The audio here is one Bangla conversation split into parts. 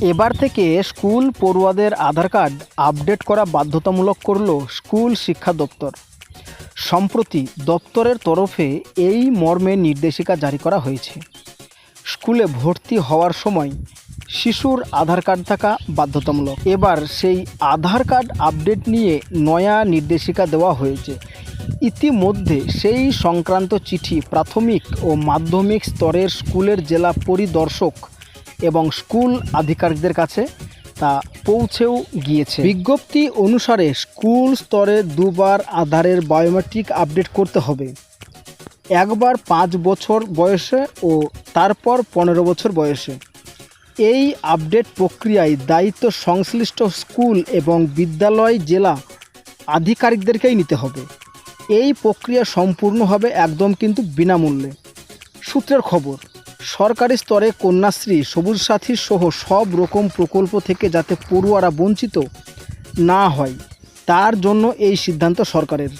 এবার থেকে স্কুল পড়ুয়াদের আধার কার্ড আপডেট করা বাধ্যতামূলক করল স্কুল শিক্ষা দপ্তর। সম্প্রতি দপ্তরের তরফে এই মর্মে নির্দেশিকা জারি করা হয়েছে। স্কুলে ভর্তি হওয়ার সময় শিশুর আধার কার্ড থাকা বাধ্যতামূলক। এবার সেই আধার কার্ড আপডেট নিয়ে নয়া নির্দেশিকা দেওয়া হয়েছে। ইতিমধ্যে সেই সংক্রান্ত চিঠি প্রাথমিক ও মাধ্যমিক স্তরের স্কুলের জেলা পরিদর্শক এবং স্কুল আধিকারিকদের কাছে তা পৌঁছেও গিয়েছে। বিজ্ঞপ্তি অনুসারে স্কুল স্তরে দুবার আধারের বায়োমেট্রিক আপডেট করতে হবে। একবার পাঁচ বছর বয়সে ও তারপর পনেরো বছর বয়সে। এই আপডেট প্রক্রিয়ায় দায়িত্ব সংশ্লিষ্ট স্কুল এবং বিদ্যালয়, জেলা আধিকারিকদেরকেই নিতে হবে। এই প্রক্রিয়া সম্পূর্ণ হবে একদম কিন্তু বিনামূল্যে। সূত্রের খবর সরকারি স্তরে কন্যাশ্রী, সবুজ সাথী সহ সব রকম প্রকল্প থেকে যাতে পড়ুয়ারা বঞ্চিত না হয়, তার জন্য এই সিদ্ধান্ত সরকারের।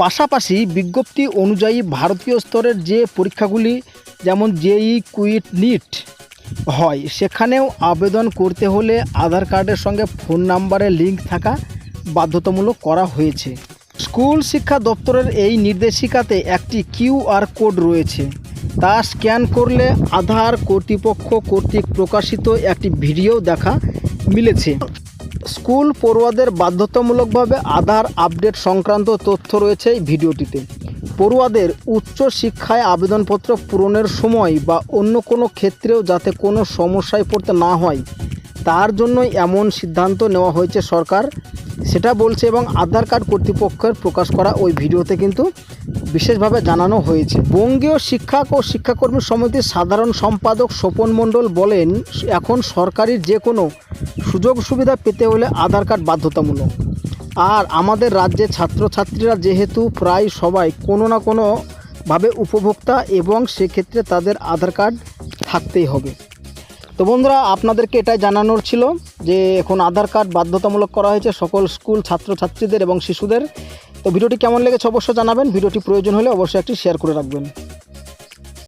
পাশাপাশি বিজ্ঞপ্তি অনুযায়ী ভারতীয় স্তরের যে পরীক্ষাগুলি, যেমন জেই, কুইট, নিট হয়, সেখানেও আবেদন করতে হলে আধার কার্ডের সঙ্গে ফোন নাম্বারের লিঙ্ক থাকা বাধ্যতামূলক করা হয়েছে। স্কুল শিক্ষা দপ্তরের এই নির্দেশিকাতে একটি কিউআর কোড রয়েছে। তা স্ক্যান করলে আধার কর্তৃপক্ষ কর্তৃক প্রকাশিত একটি ভিডিও দেখা মিলেছে। স্কুল পড়ুয়াদের বাধ্যতামূলকভাবে আধার আপডেট সংক্রান্ত তথ্য রয়েছে এই ভিডিওটিতে। পড়ুয়াদের উচ্চ শিক্ষায় আবেদনপত্র পূরণের সময় বা অন্য কোনো ক্ষেত্রেও যাতে কোনো সমস্যায় পড়তে না হয়, তার জন্যই এমন সিদ্ধান্ত নেওয়া হয়েছে সরকার। সেটা বলছে এবং আধার কার্ড কর্তৃপক্ষের প্রকাশ করা ওই ভিডিওতে কিন্তু বিশেষভাবে জানানো হয়েছে। বঙ্গীয় শিক্ষক ও শিক্ষাকর্মী সমিতির সাধারণ সম্পাদক স্বপন মণ্ডল বলেন, এখন সরকারি যে কোনো সুযোগ সুবিধা পেতে হলে আধার কার্ড বাধ্যতামূলক। আর আমাদের রাজ্যে ছাত্রছাত্রীরা যেহেতু প্রায় সবাই কোনো না কোনোভাবে উপভোক্তা এবং সেক্ষেত্রে তাদের আধার কার্ড থাকতেই হবে। তো বন্ধুরা, আপনাদেরকে এটাই জানানোর ছিল যে এখন আধার কার্ড বাধ্যতামূলক করা হয়েছে সকল স্কুল ছাত্রছাত্রীদের এবং শিশুদের। তো ভিডিওটি কেমন লেগেছে অবশ্যই জানাবেন। ভিডিওটি প্রয়োজন হলে অবশ্যই একটি শেয়ার করে রাখবেন।